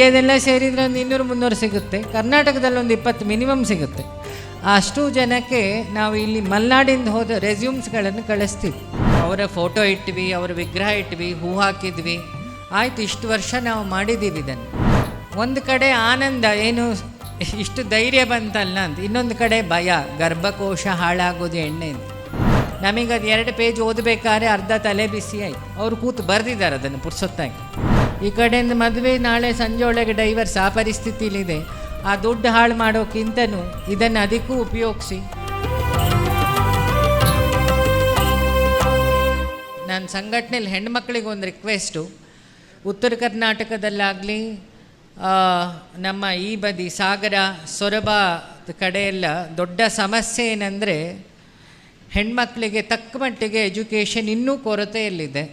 ಇಂಡಿಯಾದೆಲ್ಲ ಸೇರಿದರೆ ಒಂದು ಇನ್ನೂರು ಮುನ್ನೂರು ಸಿಗುತ್ತೆ. ಕರ್ನಾಟಕದಲ್ಲಿ ಒಂದು ಇಪ್ಪತ್ತು ಮಿನಿಮಮ್ ಸಿಗುತ್ತೆ. ಅಷ್ಟು ಜನಕ್ಕೆ ನಾವು ಇಲ್ಲಿ ಮಲ್ನಾಡಿಂದ ಹೋದ ರೆಸ್ಯೂಮ್ಸ್ಗಳನ್ನು ಕಳಿಸ್ತೀವಿ. ಅವರ ಫೋಟೋ ಇಟ್ವಿ, ಅವರ ವಿಗ್ರಹ ಇಟ್ವಿ, ಹೂ ಹಾಕಿದ್ವಿ. ಆಯ್ತು, ಇಷ್ಟು ವರ್ಷ ನಾವು ಮಾಡಿದ್ದೀವಿ ಇದನ್ನು. ಒಂದು ಕಡೆ ಆನಂದ, ಏನು ಇಷ್ಟು ಧೈರ್ಯ ಬಂತಲ್ಲ ಅಂತ. ಇನ್ನೊಂದು ಕಡೆ ಭಯ, ಗರ್ಭಕೋಶ ಹಾಳಾಗೋದು ಎಣ್ಣೆ ಅಂತ. ನಮಗೆ ಅದು ಎರಡು ಪೇಜ್ ಓದಬೇಕಾದ್ರೆ ಅರ್ಧ ತಲೆ ಬಿಸಿ ಆಯ್ತು ಅವರು ಕೂತು ಬರೆದಿದ್ದಾರೆ ಅದನ್ನು ಪುರ್ಸೊತ್ತಾಗಿ ಈ ಕಡೆಯಿಂದ ಮದುವೆ ನಾಳೆ ಸಂಜೆ ಒಳಗೆ ಡೈವರ್ಸ್, ಆ ಪರಿಸ್ಥಿತಿಲಿದೆ. ಆ ದುಡ್ಡು ಹಾಳು ಮಾಡೋಕ್ಕಿಂತನೂ ಇದನ್ನು ಅದಕ್ಕೂ ಉಪಯೋಗಿಸಿ. ನಾನು ಸಂಘಟನೆಯಲ್ಲಿ ಹೆಣ್ಮಕ್ಳಿಗೆ ಒಂದು ರಿಕ್ವೆಸ್ಟು ಉತ್ತರ ಕರ್ನಾಟಕದಲ್ಲಾಗಲಿ ನಮ್ಮ ಈ ಬದಿ ಸಾಗರ, ಸೊರಬ ಕಡೆಯೆಲ್ಲ ದೊಡ್ಡ ಸಮಸ್ಯೆ ಏನಂದರೆ, ಹೆಣ್ಮಕ್ಳಿಗೆ ತಕ್ಕ ಮಟ್ಟಿಗೆ ಎಜುಕೇಷನ್ ಇನ್ನೂ ಕೊರತೆಯಲ್ಲಿದೆ.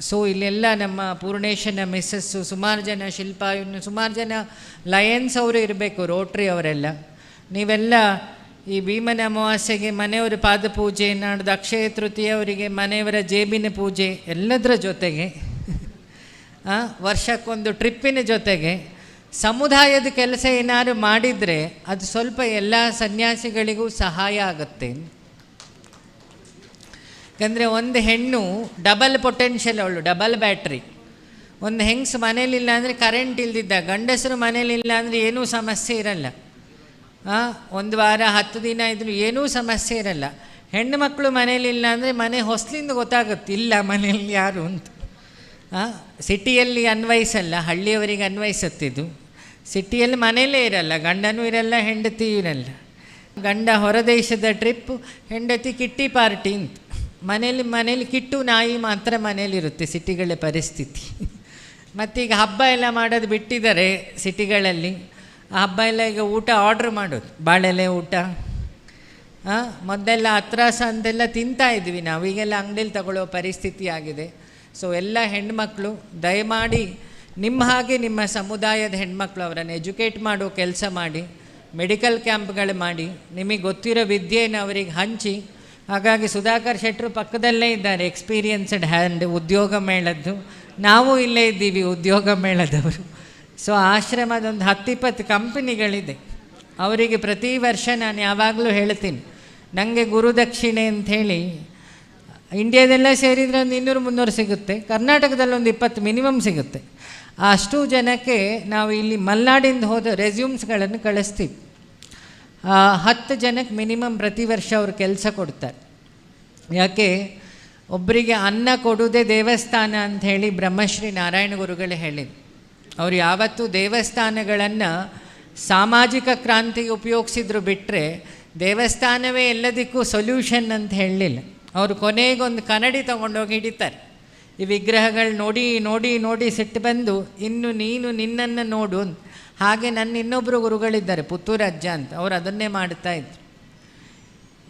ಸೊ ಇಲ್ಲೆಲ್ಲ ನಮ್ಮ ಪೂರ್ಣೇಶನ ಮಿಸ್ಸಸ್ಸು ಸುಮಾರು ಜನ ಶಿಲ್ಪ ಇನ್ನು ಸುಮಾರು ಜನ ಲಯನ್ಸ್ ಅವರು ಇರಬೇಕು, ರೋಟ್ರಿ ಅವರೆಲ್ಲ. ನೀವೆಲ್ಲ ಈ ಭೀಮನ ಅಮಾವಾಸ್ಯೆಗೆ ಮನೆಯವರ ಪಾದಪೂಜೆ, ನಾಡ್ದು ಅಕ್ಷಯ ತೃತೀಯವರಿಗೆ ಮನೆಯವರ ಜೇಬಿನ ಪೂಜೆ, ಎಲ್ಲದರ ಜೊತೆಗೆ ವರ್ಷಕ್ಕೊಂದು ಟ್ರಿಪ್ಪಿನ ಜೊತೆಗೆ ಸಮುದಾಯದ ಕೆಲಸ ಏನಾದ್ರು ಮಾಡಿದರೆ ಅದು ಸ್ವಲ್ಪ ಎಲ್ಲ ಸನ್ಯಾಸಿಗಳಿಗೂ ಸಹಾಯ ಆಗುತ್ತೆ. ಯಾಕಂದರೆ ಒಂದು ಹೆಣ್ಣು ಡಬಲ್ ಪೊಟೆನ್ಷಿಯಲ್ ಅವಳು ಡಬಲ್ ಬ್ಯಾಟ್ರಿ ಒಂದು ಹೆಂಗ್ಸು ಮನೇಲಿಲ್ಲ ಅಂದರೆ ಕರೆಂಟ್ ಇಲ್ದಿದ್ದ, ಗಂಡಸರು ಮನೇಲಿಲ್ಲ ಅಂದರೆ ಏನೂ ಸಮಸ್ಯೆ ಇರಲ್ಲ. ಒಂದು ವಾರ, ಹತ್ತು ದಿನ ಇದ್ದರೂ ಏನೂ ಸಮಸ್ಯೆ ಇರಲ್ಲ. ಹೆಣ್ಣು ಮಕ್ಕಳು ಮನೇಲಿಲ್ಲ ಅಂದರೆ ಮನೆ ಹೊಸಲಿಂದ ಗೊತ್ತಾಗುತ್ತೆ, ಇಲ್ಲ ಮನೆಯಲ್ಲಿ ಯಾರು ಅಂತ. ಸಿಟಿಯಲ್ಲಿ ಅನ್ವಯಿಸಲ್ಲ, ಹಳ್ಳಿಯವರಿಗೆ ಅನ್ವಯಿಸುತ್ತಿದ್ದು ಸಿಟಿಯಲ್ಲಿ ಮನೇಲೇ ಇರಲ್ಲ, ಗಂಡನೂ ಇರಲ್ಲ ಹೆಂಡತಿ ಇರಲ್ಲ. ಗಂಡ ಹೊರದೇಶದ ಟ್ರಿಪ್ ಹೆಂಡತಿ ಕಿಟ್ಟಿ ಪಾರ್ಟಿ ಅಂತ. ಮನೇಲಿ ಮನೇಲಿ ಕಿಟ್ಟು ನಾಯಿ ಮಾತ್ರ ಮನೇಲಿರುತ್ತೆ ಸಿಟಿಗಳ ಪರಿಸ್ಥಿತಿ. ಮತ್ತೀಗ ಹಬ್ಬ ಎಲ್ಲ ಮಾಡೋದು ಬಿಟ್ಟಿದ್ದಾರೆ ಸಿಟಿಗಳಲ್ಲಿ. ಆ ಹಬ್ಬ ಎಲ್ಲ ಈಗ ಊಟ ಆರ್ಡ್ರ್ ಮಾಡೋದು, ಬಾಳೆಲೆ ಊಟ. ಹಾಂ ಮೊದಲೆಲ್ಲ ಹತ್ರಾಸ ಅಂತೆಲ್ಲ ತಿಂತಾ ಇದ್ವಿ ನಾವು. ಈಗೆಲ್ಲ ಅಂಗಡಿಲಿ ತಗೊಳ್ಳೋ ಪರಿಸ್ಥಿತಿ ಆಗಿದೆ. ಸೊ ಎಲ್ಲ ಹೆಣ್ಮಕ್ಳು, ದಯಮಾಡಿ ನಿಮ್ಮ ಹಾಗೆ ನಿಮ್ಮ ಸಮುದಾಯದ ಹೆಣ್ಮಕ್ಳು ಅವರನ್ನು ಎಜುಕೇಟ್ ಮಾಡೋ ಕೆಲಸ ಮಾಡಿ, ಮೆಡಿಕಲ್ ಕ್ಯಾಂಪ್ಗಳು ಮಾಡಿ, ನಿಮಗೆ ಗೊತ್ತಿರೋ ವಿದ್ಯೆಯನ್ನು ಅವರಿಗೆ ಹಂಚಿ ಹಾಗಾಗಿ ಸುಧಾಕರ್ ಶೆಟ್ಟರು ಪಕ್ಕದಲ್ಲೇ ಇದ್ದಾರೆ ಎಕ್ಸ್ಪೀರಿಯನ್ಸ್ಡ್ ಹ್ಯಾಂಡ್ ಉದ್ಯೋಗ ಮೇಳದ್ದು. ನಾವು ಇಲ್ಲೇ ಇದ್ದೀವಿ, ಉದ್ಯೋಗ ಮೇಳದವರು. ಸೊ ಆಶ್ರಮದೊಂದು ಹತ್ತಿಪ್ಪತ್ತು ಕಂಪನಿಗಳಿದೆ. ಅವರಿಗೆ ಪ್ರತಿ ವರ್ಷ ನಾನು ಯಾವಾಗಲೂ ಹೇಳ್ತೀನಿ ನನಗೆ ಗುರುದಕ್ಷಿಣೆ ಅಂಥೇಳಿ, ಇಂಡಿಯಾದೆಲ್ಲ ಸೇರಿದರೆ ಒಂದು ಇನ್ನೂರು ಮುನ್ನೂರು ಸಿಗುತ್ತೆ, ಕರ್ನಾಟಕದಲ್ಲಿ ಒಂದು ಇಪ್ಪತ್ತು ಮಿನಿಮಮ್ ಸಿಗುತ್ತೆ. ಅಷ್ಟು ಜನಕ್ಕೆ ನಾವು ಇಲ್ಲಿ ಮಲ್ನಾಡಿಂದ ಹೋದ ರೆಸ್ಯೂಮ್ಸ್ಗಳನ್ನು ಕಳಿಸ್ತೀವಿ. ಹತ್ತು ಜನಕ್ಕೆ ಮಿನಿಮಮ್ ಪ್ರತಿ ವರ್ಷ ಅವರು ಕೆಲಸ ಕೊಡ್ತಾರೆ. ಯಾಕೆ? ಒಬ್ಬರಿಗೆ ಅನ್ನ ಕೊಡುವುದೇ ದೇವಸ್ಥಾನ ಅಂತ ಹೇಳಿ ಬ್ರಹ್ಮಶ್ರೀ ನಾರಾಯಣ ಗುರುಗಳು ಹೇಳಿದ್ರು. ಅವ್ರು ಯಾವತ್ತೂ ದೇವಸ್ಥಾನಗಳನ್ನು ಸಾಮಾಜಿಕ ಕ್ರಾಂತಿಗೆ ಉಪಯೋಗಿಸಿದ್ರು ಬಿಟ್ಟರೆ ದೇವಸ್ಥಾನವೇ ಎಲ್ಲದಕ್ಕೂ ಸೊಲ್ಯೂಷನ್ ಅಂತ ಹೇಳಲಿಲ್ಲ. ಅವರು ಕೊನೆಗೊಂದು ಕನ್ನಡಿ ತೊಗೊಂಡೋಗಿ ಹಿಡಿತಾರೆ. ಈ ವಿಗ್ರಹಗಳು ನೋಡಿ ನೋಡಿ ನೋಡಿ ಸಿಟ್ಟು ಬಂದು, ಇನ್ನು ನೀನು ನಿನ್ನನ್ನು ನೋಡು ಅಂತ. ಹಾಗೆ ನನ್ನ ಇನ್ನೊಬ್ಬರು ಗುರುಗಳಿದ್ದಾರೆ, ಪುತ್ತೂರು ಅಜ್ಜ ಅಂತ. ಅವರು ಅದನ್ನೇ ಮಾಡ್ತಾ ಇದ್ರು.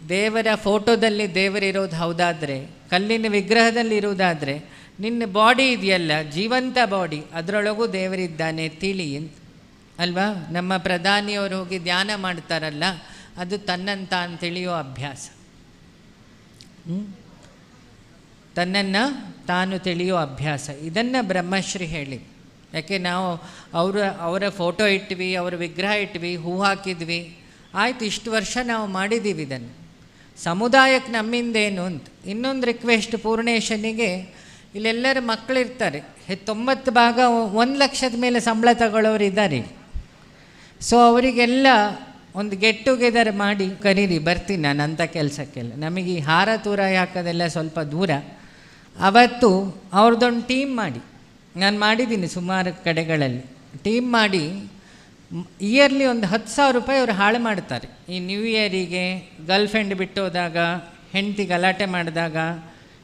ದೇವರ ಫೋಟೋದಲ್ಲಿ ದೇವರಿರೋದು ಹೌದಾದರೆ, ಕಲ್ಲಿನ ವಿಗ್ರಹದಲ್ಲಿ ಇರುವುದಾದರೆ ನಿನ್ನ ಬಾಡಿ ಇದೆಯಲ್ಲ, ಜೀವಂತ ಬಾಡಿ, ಅದರೊಳಗೂ ದೇವರಿದ್ದಾನೆ ತಿಳಿ ಅಂತ. ಅಲ್ವಾ? ನಮ್ಮ ಪ್ರಧಾನಿಯವರು ಹೋಗಿ ಧ್ಯಾನ ಮಾಡ್ತಾರಲ್ಲ, ಅದು ತನ್ನಂತ ತಿಳಿಯೋ ಅಭ್ಯಾಸ? ತನ್ನನ್ನು ತಾನು ತಿಳಿಯೋ ಅಭ್ಯಾಸ. ಇದನ್ನು ಬ್ರಹ್ಮಶ್ರೀ ಹೇಳಿ ಯಾಕೆ ನಾವು ಅವರ ಅವರ ಫೋಟೋ ಇಟ್ವಿ, ಅವರ ವಿಗ್ರಹ ಇಟ್ವಿ, ಹೂ ಹಾಕಿದ್ವಿ. ಆಯಿತು, ಇಷ್ಟು ವರ್ಷ ನಾವು ಮಾಡಿದ್ದೀವಿ ಇದನ್ನು. ಸಮುದಾಯಕ್ಕೆ ನಮ್ಮಿಂದೇನು ಅಂತ. ಇನ್ನೊಂದು ರಿಕ್ವೆಸ್ಟ್ ಪೂರ್ಣೇಶನಿಗೆ, ಇಲ್ಲೆಲ್ಲರ ಮಕ್ಕಳಿರ್ತಾರೆ ತೊಂಬತ್ತು ಭಾಗ ಒಂದು ಲಕ್ಷದ ಮೇಲೆ ಸಂಬಳ ತಗೊಳ್ಳೋರು ಇದ್ದಾರೆ. ಸೊ ಅವರಿಗೆಲ್ಲ ಒಂದು ಗೆಟ್ ಟುಗೆದರ್ ಮಾಡಿ ಕರೀರಿ, ಬರ್ತೀನಿ ನಾನು ಅಂಥ ಕೆಲಸಕ್ಕೆಲ್ಲ. ನಮಗೆ ಈ ಹಾರ, ತೂರ ಹಾಕೋದೆಲ್ಲ ಸ್ವಲ್ಪ ದೂರ. ಅವತ್ತು ಅವ್ರದ್ದೊಂದು ಟೀಮ್ ಮಾಡಿ. ನಾನು ಮಾಡಿದ್ದೀನಿ ಸುಮಾರು ಕಡೆಗಳಲ್ಲಿ. ಟೀಮ್ ಮಾಡಿ ಇಯರ್ಲಿ ಒಂದು ಹತ್ತು ಸಾವಿರ ರೂಪಾಯಿ ಅವರು ಹಾಳು ಮಾಡ್ತಾರೆ. ಈ ನ್ಯೂ ಇಯರಿಗೆ ಗರ್ಲ್ ಫ್ರೆಂಡ್ ಬಿಟ್ಟು ಹೋದಾಗ ಹೆಂಡತಿ ಗಲಾಟೆ ಮಾಡಿದಾಗ,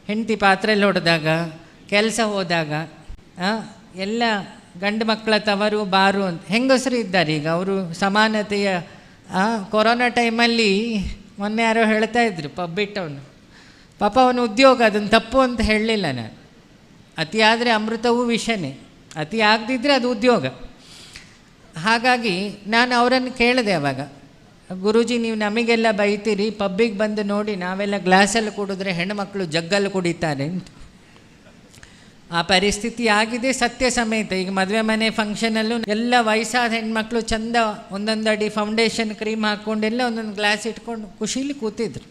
ಹೆಂಡತಿ ಪಾತ್ರೆಯಲ್ಲಿ ಹೊಡೆದಾಗ ಕೆಲಸ ಹೋದಾಗ ಎಲ್ಲ ಗಂಡು ಮಕ್ಕಳ ತವರು ಬಾರು ಅಂತ. ಹೆಂಗಸರು ಇದ್ದಾರೆ ಈಗ? ಅವರು ಸಮಾನತೆಯ ಕೊರೋನಾ ಟೈಮಲ್ಲಿ ಮೊನ್ನೆ ಯಾರೋ ಹೇಳ್ತಾ ಇದ್ರು ಪಬ್ಬಿಟ್ಟವನು. ಪಾಪ ಅವನ ಉದ್ಯೋಗ ಅದನ್ನು ತಪ್ಪು ಅಂತ ಹೇಳಲಿಲ್ಲ ನಾನು. ಅತಿ ಆದರೆ ಅಮೃತವೂ ವಿಷನೇ. ಅತಿ ಆಗದಿದ್ದರೆ ಅದು ಉದ್ಯೋಗ. ಹಾಗಾಗಿ ನಾನು ಅವರನ್ನು ಕೇಳಿದೆ ಅವಾಗ, ಗುರೂಜಿ, ನೀವು ನಮಗೆಲ್ಲ ಬೈತೀರಿ, ಪಬ್ಬಿಗೆ ಬಂದು ನೋಡಿ ನಾವೆಲ್ಲ ಗ್ಲಾಸಲ್ಲಿ ಕುಡಿದ್ರೆ ಹೆಣ್ಮಕ್ಳು ಜಗ್ಗಲ್ಲಿ ಕುಡಿತಾರೆ ಅಂತ. ಆ ಪರಿಸ್ಥಿತಿ ಆಗಿದೆ ಸತ್ಯ ಸಮೇತ. ಈಗ ಮದುವೆ ಮನೆ ಫಂಕ್ಷನಲ್ಲೂ ಎಲ್ಲ ವಯಸ್ಸಾದ ಹೆಣ್ಮಕ್ಳು ಚಂದ ಒಂದೊಂದು ಅಡಿ ಫೌಂಡೇಶನ್ ಕ್ರೀಮ್ ಹಾಕ್ಕೊಂಡೆಲ್ಲ ಒಂದೊಂದು ಗ್ಲಾಸ್ ಇಟ್ಕೊಂಡು ಖುಷೀಲಿ ಕೂತಿದ್ರು.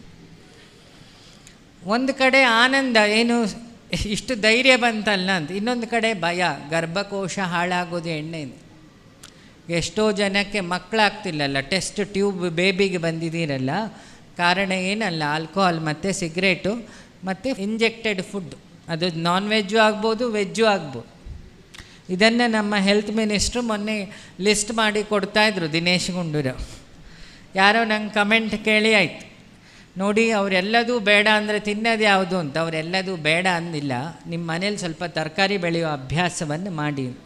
ಒಂದು ಕಡೆ ಆನಂದ, ಏನು ಇಷ್ಟು ಧೈರ್ಯ ಬಂತಲ್ಲ ಅಂತ. ಇನ್ನೊಂದು ಕಡೆ ಭಯ, ಗರ್ಭಕೋಶ ಹಾಳಾಗೋದು ಎಣ್ಣೆಯಿಂದ ಎಷ್ಟೋ ಜನಕ್ಕೆ ಮಕ್ಕಳಾಗ್ತಿಲ್ಲಲ್ಲ, ಟೆಸ್ಟ್ ಟ್ಯೂಬ್ ಬೇಬಿಗೆ ಬಂದಿದ್ದೀರಲ್ಲ, ಕಾರಣ ಏನಲ್ಲ, ಆಲ್ಕೋಹಾಲ್ ಮತ್ತು ಸಿಗರೇಟು, ಮತ್ತು ಇಂಜೆಕ್ಟೆಡ್ ಫುಡ್. ಅದು ನಾನ್ ವೆಜ್ಜು ಆಗ್ಬೋದು ವೆಜ್ಜು ಆಗ್ಬೋದು. ಇದನ್ನು ನಮ್ಮ ಹೆಲ್ತ್ ಮಿನಿಸ್ಟ್ರು ಮೊನ್ನೆ ಲಿಸ್ಟ್ ಮಾಡಿ ಕೊಡ್ತಾಯಿದ್ರು ದಿನೇಶ್ ಗುಂಡೂರು ಯಾರೋ ನಂಗೆ ಕಮೆಂಟ್ ಕೇಳಿ ಆಯ್ತು. ನೋಡಿ, ಅವರೆಲ್ಲದೂ ಬೇಡ ಅಂದರೆ ತಿನ್ನೋದು ಯಾವುದು ಅಂತ. ಅವರೆಲ್ಲದೂ ಬೇಡ ಅಂದಿಲ್ಲ. ನಿಮ್ಮ ಮನೇಲಿ ಸ್ವಲ್ಪ ತರಕಾರಿ ಬೆಳೆಯೋ ಅಭ್ಯಾಸವನ್ನು ಮಾಡಿ.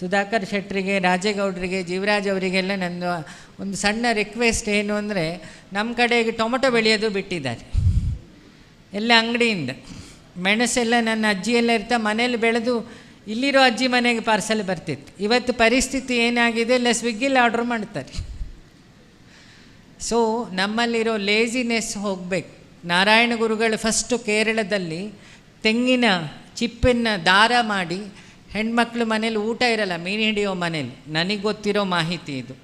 ಸುಧಾಕರ್ ಶೆಟ್ಟರಿಗೆ ರಾಜೇಗೌಡರಿಗೆ, ಜೀವರಾಜ್ ಅವರಿಗೆಲ್ಲ ನಂದು ಒಂದು ಸಣ್ಣ ರಿಕ್ವೆಸ್ಟ್ ಏನು ಅಂದರೆ ನಮ್ಮ ಕಡೆಗೆ ಟೊಮೊಟೊ ಬೆಳೆಯೋದು ಬಿಟ್ಟಿದ್ದಾರೆ. ಎಲ್ಲ ಅಂಗಡಿಯಿಂದ. ಮೆಣಸೆಲ್ಲ ನನ್ನ ಅಜ್ಜಿಯೆಲ್ಲ ಇರ್ತಾ ಮನೇಲಿ ಬೆಳೆದು ಇಲ್ಲಿರೋ ಅಜ್ಜಿ ಮನೆಗೆ ಪಾರ್ಸಲ್ ಬರ್ತಿತ್ತು. ಇವತ್ತು ಪರಿಸ್ಥಿತಿ ಏನಾಗಿದೆ? ಇಲ್ಲ ಸ್ವಿಗ್ಗಿಲಿ ಆರ್ಡ್ರ್ ಮಾಡ್ತಾರೆ. ಸೊ ನಮ್ಮಲ್ಲಿರೋ ಲೇಜಿನೆಸ್ ಹೋಗಬೇಕು. ನಾರಾಯಣ ಗುರುಗಳು ಫಸ್ಟು ಕೇರಳದಲ್ಲಿ ತೆಂಗಿನ ಚಿಪ್ಪನ್ನು ದಾರ ಮಾಡಿ ಹೆಣ್ಮಕ್ಳು ಮನೇಲಿ ಊಟ ಇರಲ್ಲ, ಮೀನು ಹಿಡಿಯೋ ಮನೇಲಿ. ನನಗೆ ಗೊತ್ತಿರೋ ಮಾಹಿತಿ ಇದು.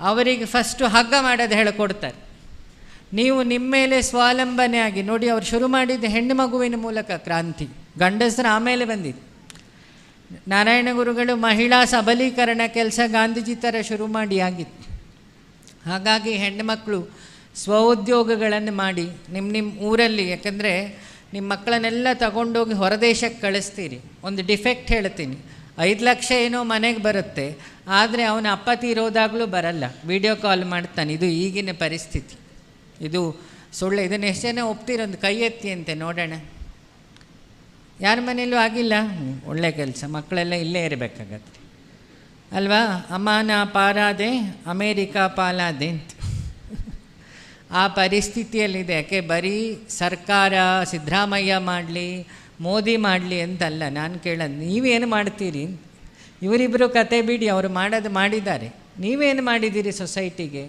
ಅವರಿಗೆ ಫಸ್ಟು ಹಗ್ಗ ಮಾಡೋದು ಹೇಳಿಕೊಡ್ತಾರೆ. ನೀವು ನಿಮ್ಮ ಮೇಲೆ ಸ್ವಾವಲಂಬನೆ ಆಗಿ, ನೋಡಿ ಅವ್ರು ಶುರು ಮಾಡಿದ್ದು ಹೆಣ್ಣು ಮಗುವಿನ ಮೂಲಕ ಕ್ರಾಂತಿ. ಗಂಡಸರು ಆಮೇಲೆ ಬಂದಿದೆ ನಾರಾಯಣ ಗುರುಗಳು ಮಹಿಳಾ ಸಬಲೀಕರಣ ಕೆಲಸ ಗಾಂಧೀಜಿ ಥರ ಶುರು ಮಾಡಿ ಆಗಿತ್ತು. ಹಾಗಾಗಿ ಹೆಣ್ಣುಮಕ್ಕಳು ಸ್ವಉದ್ಯೋಗಗಳನ್ನು ಮಾಡಿ ನಿಮ್ಮ ನಿಮ್ಮ ಊರಲ್ಲಿ, ಯಾಕಂದರೆ ನಿಮ್ಮ ಮಕ್ಕಳನ್ನೆಲ್ಲ ತಗೊಂಡೋಗಿ ಹೊರದೇಶಕ್ಕೆ ಕಳಿಸ್ತೀರಿ. ಒಂದು ಡಿಫೆಕ್ಟ್ ಹೇಳ್ತೀನಿ. ಐದು ಲಕ್ಷ ಏನೋ ಮನೆಗೆ ಬರುತ್ತೆ, ಆದರೆ ಅವನ ಅಪ್ಪ ತೀರೋದಾಗಲೂ ಬರಲ್ಲ. ವಿಡಿಯೋ ಕಾಲ್ ಮಾಡ್ತಾನೆ, ಇದು ಈಗಿನ ಪರಿಸ್ಥಿತಿ. ಇದು ಸುಳ್ಳು, ಇದನ್ನು ಎಷ್ಟು ಜನ ಒಪ್ತಿರೊಂದು ಕೈ ಎತ್ತಿ ಅಂತೆ, ನೋಡೋಣ. ಯಾರ ಮನೇಲೂ ಆಗಿಲ್ಲ? ಒಳ್ಳೆ ಕೆಲಸ, ಮಕ್ಕಳೆಲ್ಲ ಇಲ್ಲೇ ಇರಬೇಕಾಗತ್ತೆ. ಅಲ್ವಾ? ಅಮಾನ ಪಾರಾದೆ, ಅಮೇರಿಕಾ ಪಾಲಾದೆ ಅಂತ. ಆ ಪರಿಸ್ಥಿತಿಯಲ್ಲಿದೆ. ಯಾಕೆ? ಬರೀ ಸರ್ಕಾರ ಸಿದ್ದರಾಮಯ್ಯ ಮಾಡಲಿ, ಮೋದಿ ಮಾಡಲಿ ಅಂತಲ್ಲ. ನಾನು ಕೇಳೋದು ನೀವೇನು ಮಾಡ್ತೀರಿ ಇವರಿಬ್ಬರು ಕತೆ ಬಿಡಿ, ಅವರು ಮಾಡೋದು ಮಾಡಿದ್ದಾರೆ. ನೀವೇನು ಮಾಡಿದ್ದೀರಿ ಸೊಸೈಟಿಗೆ?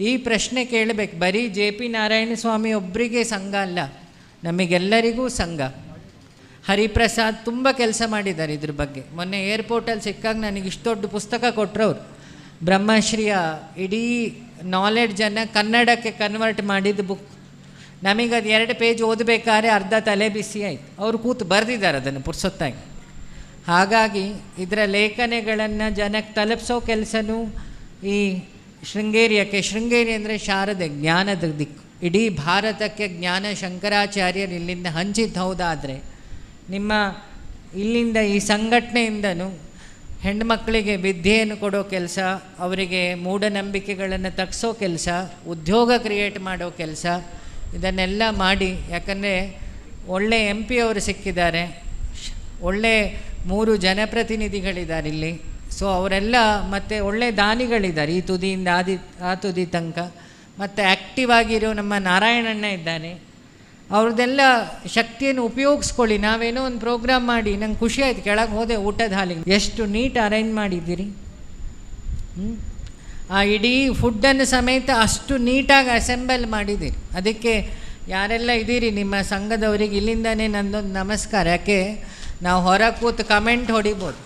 ಈ ಪ್ರಶ್ನೆ ಕೇಳಬೇಕು. ಬರೀ ಜೆ ಪಿ ನಾರಾಯಣ ಸ್ವಾಮಿ ಒಬ್ಬರಿಗೆ ಸಂಘ ಅಲ್ಲ. ನಮಗೆಲ್ಲರಿಗೂ ಸಂಘ. ಹರಿಪ್ರಸಾದ್ ತುಂಬ ಕೆಲಸ ಮಾಡಿದ್ದಾರೆ ಇದ್ರ ಬಗ್ಗೆ. ಮೊನ್ನೆ ಏರ್ಪೋರ್ಟಲ್ಲಿ ಸಿಕ್ಕಾಗ ನನಗೆ ಇಷ್ಟು ದೊಡ್ಡ ಪುಸ್ತಕ ಕೊಟ್ಟರವ್ರು ಬ್ರಹ್ಮಶ್ರೀಯ ಇಡೀ ನಾಲೆಡ್ಜನ್ನು ಕನ್ನಡಕ್ಕೆ ಕನ್ವರ್ಟ್ ಮಾಡಿದ ಬುಕ್ ನಮಗೆ ಅದು ಎರಡು ಪೇಜ್ ಓದಬೇಕಾದ್ರೆ ಅರ್ಧ ತಲೆ ಬಿಸಿ ಆಯ್ತು. ಅವರು ಕೂತು ಬರೆದಿದ್ದಾರೆ ಅದನ್ನು ಪುರ್ಸೊತ್ತಾಗಿ. ಹಾಗಾಗಿ ಇದರ ಲೇಖನೆಗಳನ್ನು ಜನಕ್ಕೆ ತಲುಪಿಸೋ ಕೆಲಸನೂ ಈ ಶೃಂಗೇರಿಯಕ್ಕೆ, ಶೃಂಗೇರಿ ಅಂದರೆ ಶಾರದೆ, ಜ್ಞಾನದ ದಿಕ್ಕು. ಇಡೀ ಭಾರತಕ್ಕೆ ಜ್ಞಾನ ಶಂಕರಾಚಾರ್ಯರು ಇಲ್ಲಿಂದ ಹಂಚಿದ್ದು ಹೌದಾದರೆ ನಿಮ್ಮ ಇಲ್ಲಿಂದ ಈ ಸಂಘಟನೆಯಿಂದನೂ ಹೆಣ್ಮಕ್ಕಳಿಗೆ ವಿದ್ಯೆಯನ್ನು ಕೊಡೋ ಕೆಲಸ, ಅವರಿಗೆ ಮೂಢನಂಬಿಕೆಗಳನ್ನು ತಗ್ಸೋ ಕೆಲಸ, ಉದ್ಯೋಗ ಕ್ರಿಯೇಟ್ ಮಾಡೋ ಕೆಲಸ, ಇದನ್ನೆಲ್ಲ ಮಾಡಿ, ಯಾಕಂದರೆ ಒಳ್ಳೆ ಎಂ ಪಿ ಅವರು ಸಿಕ್ಕಿದ್ದಾರೆ. ಒಳ್ಳೆ ಮೂರು ಜನಪ್ರತಿನಿಧಿಗಳಿದ್ದಾರೆ ಇಲ್ಲಿ. ಸೊ ಅವರೆಲ್ಲ ಮತ್ತು ಒಳ್ಳೆ ದಾನಿಗಳಿದ್ದಾರೆ ಈ ತುದಿಯಿಂದ, ಆದಿ, ಆ ತುದಿ ತನಕ. ಮತ್ತು ಆ್ಯಕ್ಟಿವ್ ಆಗಿರೋ ನಮ್ಮ ನಾರಾಯಣಣ್ಣ ಇದ್ದಾನೆ. ಅವ್ರದ್ದೆಲ್ಲ ಶಕ್ತಿಯನ್ನು ಉಪಯೋಗಿಸ್ಕೊಳ್ಳಿ. ನಾವೇನೋ ಒಂದು ಪ್ರೋಗ್ರಾಮ್ ಮಾಡಿ, ನಂಗೆ ಖುಷಿ ಆಯ್ತು, ಕೆಳಗೆ ಹೋದೆ ಊಟದ ಹಾಲಿಗೆ ಎಷ್ಟು ನೀಟ್ ಅರೇಂಜ್ ಮಾಡಿದ್ದೀರಿ? ಆ ಇಡೀ ಫುಡ್ಡನ್ನು ಸಮೇತ ಅಷ್ಟು ನೀಟಾಗಿ ಅಸೆಂಬಲ್ ಮಾಡಿದ್ದೀರಿ. ಅದಕ್ಕೆ ಯಾರೆಲ್ಲ ಇದ್ದೀರಿ, ನಿಮ್ಮ ಸಂಘದವರಿಗೆ ಇಲ್ಲಿಂದನೇ ನಂದೊಂದು ನಮಸ್ಕಾರ. ಯಾಕೆ, ನಾವು ಹೊರ ಕೂತು ಕಮೆಂಟ್ ಹೊಡಿಬೋದು.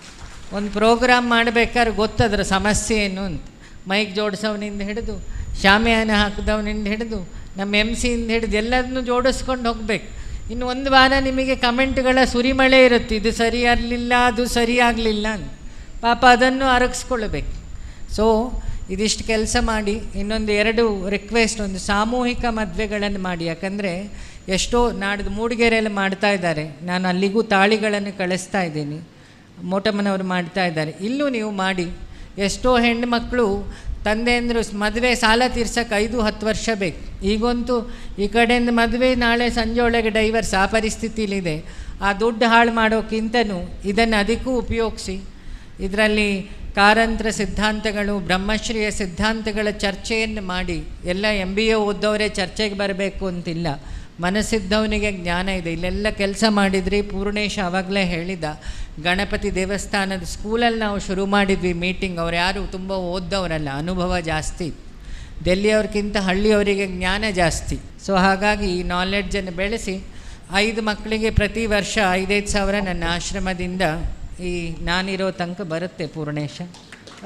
ಒಂದು ಪ್ರೋಗ್ರಾಮ್ ಮಾಡಬೇಕಾದ್ರೆ ಗೊತ್ತದ್ರ ಸಮಸ್ಯೆ ಏನು ಅಂತ. ಮೈಕ್ ಜೋಡಿಸೋನಿಂದ ಹಿಡಿದು ಶಾಮಿಯಾನ ಹಾಕಿದವನಿಂದ ಹಿಡಿದು, ನಮ್ಮ ಎಂ ಸಿಯಿಂದ ಹಿಡಿದು ಎಲ್ಲದನ್ನು ಜೋಡಿಸ್ಕೊಂಡು ಹೋಗ್ಬೇಕು. ಇನ್ನು ಒಂದು ವಾರ ನಿಮಗೆ ಕಮೆಂಟ್ಗಳ ಸುರಿಮಳೆ ಇರುತ್ತೆ, ಇದು ಸರಿ ಆಗಲಿಲ್ಲ ಅದು ಸರಿ ಆಗಲಿಲ್ಲ ಅಂತ. ಪಾಪ ಅದನ್ನು ಅರಗಿಸ್ಕೊಳ್ಬೇಕು. ಸೊ ಇದಿಷ್ಟು ಕೆಲಸ ಮಾಡಿ, ಇನ್ನೊಂದು ಎರಡು ರಿಕ್ವೆಸ್ಟ್ ಒಂದು ಸಾಮೂಹಿಕ ಮದುವೆಗಳನ್ನು ಮಾಡಿ. ಯಾಕಂದರೆ, ಎಷ್ಟೋ ನಾಡ್ದು ಮೂಡಿಗೆರೆಯಲ್ಲಿ ಮಾಡ್ತಾ ಇದ್ದಾರೆ. ನಾನು ಅಲ್ಲಿಗೂ ತಾಳಿಗಳನ್ನು ಕಳಿಸ್ತಾ ಇದ್ದೀನಿ. ಮೋಟಮ್ಮನವರು ಮಾಡ್ತಾ ಇದ್ದಾರೆ. ಇಲ್ಲೂ ನೀವು ಮಾಡಿ. ಎಷ್ಟೋ ಹೆಣ್ಣುಮಕ್ಕಳು ತಂದೆಂದರು ಮದುವೆ ಸಾಲ ತೀರ್ಸಕ್ಕೆ ಐದು, ಹತ್ತು ವರ್ಷ ಬೇಕು. ಈಗಂತೂ ಈ ಕಡೆಯಿಂದ ಮದುವೆ, ನಾಳೆ ಸಂಜೆ ಒಳಗೆ ಡೈವರ್ಸ್ ಆ ಪರಿಸ್ಥಿತಿಲಿದೆ. ಆ ದುಡ್ಡು ಹಾಳು ಮಾಡೋಕ್ಕಿಂತನೂ ಇದನ್ನು ಅದಕ್ಕೂ ಉಪಯೋಗಿಸಿ. ಇದರಲ್ಲಿ ಕಾರಂತ್ರ ಸಿದ್ಧಾಂತಗಳು, ಬ್ರಹ್ಮಶ್ರೀಯ ಸಿದ್ಧಾಂತಗಳ ಚರ್ಚೆಯನ್ನು ಮಾಡಿ. ಎಲ್ಲ ಎಂ ಬಿ ಎ ಓದ್ದವರೇ ಚರ್ಚೆಗೆ ಬರಬೇಕು ಅಂತಿಲ್ಲ. ಮನಸ್ಸಿದ್ದವನಿಗೆ ಜ್ಞಾನ ಇದೆ. ಇಲ್ಲೆಲ್ಲ ಕೆಲಸ ಮಾಡಿದ್ರಿ, ಪೂರ್ಣೇಶ್ ಆವಾಗಲೇ ಹೇಳಿದ. ಗಣಪತಿ ದೇವಸ್ಥಾನದ ಸ್ಕೂಲಲ್ಲಿ ನಾವು ಶುರು ಮಾಡಿದ್ವಿ ಮೀಟಿಂಗ್. ಅವ್ರು ಯಾರು? ತುಂಬ ಓದ್ದವರಲ್ಲ, ಅನುಭವ ಜಾಸ್ತಿ. ಡೆಲ್ಲಿಯವ್ರಿಗಿಂತ ಹಳ್ಳಿಯವರಿಗೆ ಜ್ಞಾನ ಜಾಸ್ತಿ. ಸೊ ಹಾಗಾಗಿ ಈ ನಾಲೆಡ್ಜನ್ನು ಬೆಳೆಸಿ, ಐದು ಮಕ್ಕಳಿಗೆ ಪ್ರತಿ ವರ್ಷ ಐದೈದು ಸಾವಿರ ನನ್ನ ಆಶ್ರಮದಿಂದ ಈ ನಾನಿರೋ ತನಕ ಬರುತ್ತೆ ಪೂರ್ಣೇಶ.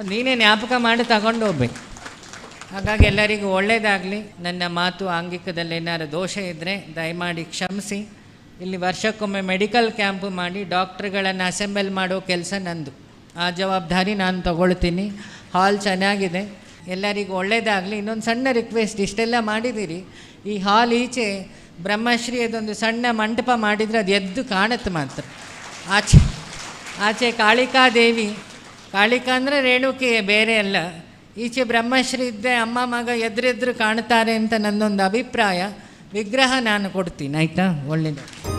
ನೀನೇ ಜ್ಞಾಪಕ ಮಾಡಿ ತಗೊಂಡು ಹೋಗ್ಬೇಕು ಹಾಗಾಗಿ ಎಲ್ಲರಿಗೂ ಒಳ್ಳೆಯದಾಗಲಿ ನನ್ನ ಮಾತು ಆಂಗಿಕದಲ್ಲಿ ಏನಾದ್ರು ದೋಷ ಇದ್ದರೆ ದಯಮಾಡಿ ಕ್ಷಮಿಸಿ. ಇಲ್ಲಿ ವರ್ಷಕ್ಕೊಮ್ಮೆ ಮೆಡಿಕಲ್ ಕ್ಯಾಂಪ್ ಮಾಡಿ ಡಾಕ್ಟ್ರುಗಳನ್ನು ಅಸೆಂಬಲ್ ಮಾಡೋ ಕೆಲಸ ನಂದು. ಆ ಜವಾಬ್ದಾರಿ ನಾನು ತಗೊಳ್ತೀನಿ. ಹಾಲ್ ಚೆನ್ನಾಗಿದೆ. ಎಲ್ಲರಿಗೂ ಒಳ್ಳೆಯದಾಗಲಿ ಇನ್ನೊಂದು ಸಣ್ಣ ರಿಕ್ವೆಸ್ಟ್ ಇಷ್ಟೆಲ್ಲ ಮಾಡಿದ್ದೀರಿ ಈ ಹಾಲ್ ಈಚೆ ಬ್ರಹ್ಮಶ್ರೀ ಅದೊಂದು ಸಣ್ಣ ಮಂಟಪ ಮಾಡಿದರೆ ಅದು ಎದ್ದು ಕಾಣುತ್ತೆ ಮಾತ್ರ. ಆಚೆ ಆಚೆ ಕಾಳಿಕಾದೇವಿ. ಕಾಳಿಕಾ ಅಂದರೆ ರೇಣುಕೆ ಬೇರೆ ಅಲ್ಲ. ಈಚೆ ಬ್ರಹ್ಮಶ್ರೀ ಇದ್ದೆ, ಅಮ್ಮ ಮಗ ಎದುರೆದ್ರು ಕಾಣ್ತಾರೆ ಅಂತ ನನ್ನೊಂದು ಅಭಿಪ್ರಾಯ. ವಿಗ್ರಹ ನಾನು ಕೊಡ್ತೀನಿ, ಆಯಿತಾ? ಒಳ್ಳೆಯದು